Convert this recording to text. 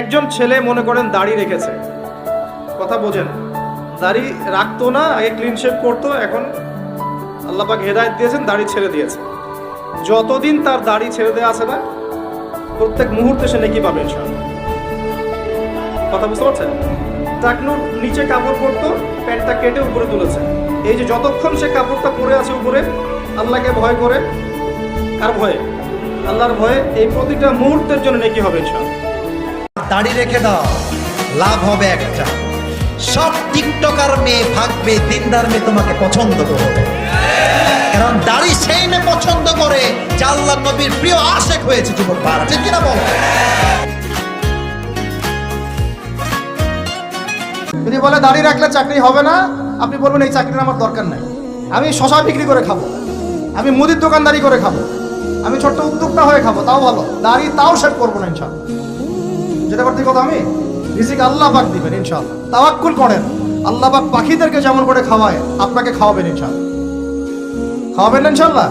একজন ছেলে মনে করেন দাড়ি রেখেছে। কথা বোঝেন। দাড়ি রাখতো না, আগে ক্লিন শেভ করতো, এখন আল্লাহ পাক হেদায়েত দিয়েছেন, দাড়ি ছেড়ে দিয়েছে। যতদিন তার দাড়ি ছেড়ে দেওয়া আছে না, প্রত্যেক মুহূর্তে সে নেকি পাবে ইনশাআল্লাহ। কথা বুঝতে পারছেন? টাকনুর নিচে কাপড় পরতো, প্যান্টটা কেটে উপরে তুলেছে। এই যে যতক্ষণ সে কাপড়টা পরে আছে উপরে, আল্লাহকে ভয় করে। কার ভয়ে? আল্লাহর ভয়ে এই প্রতিটা মুহূর্তের জন্য নেকি হবে ইনশাআল্লাহ। দাড়ি রেখে দাও। লাভ হবে একটা। সব টিকটকার মেয়ে ভাগবে, দিনদার মেয়ে তোমাকে পছন্দ করবে। কারণ দাড়ি সেই মেয়ে পছন্দ করে আল্লাহ নবীর প্রিয় আশেক হয়েছে যুবক ভাড়া। ঠিক কিনা বলো? যদি বলে দাঁড়িয়ে রাখলে চাকরি হবে না, আপনি বলবেন এই চাকরির আমার দরকার নাই। আমি শশা বিক্রি করে খাব। আমি মুদির দোকানদারি করে খাব। আমি ছোট্ট উদ্যোক্তা হয়ে খাব, তাও ভালো। দাড়ি তাও সেট করব না ইনশাল্লাহ করতে কথা আমি? রিজিক আল্লাহ পাক দিবেন তাওয়াক্কুল করেন। আল্লাহ পাক পাখিদেরকে যেমন করে খাওয়ায়, আপনাকে খাওয়াবেন ইনশাল্লাহ খাওয়াবেন ইনশাল্লাহ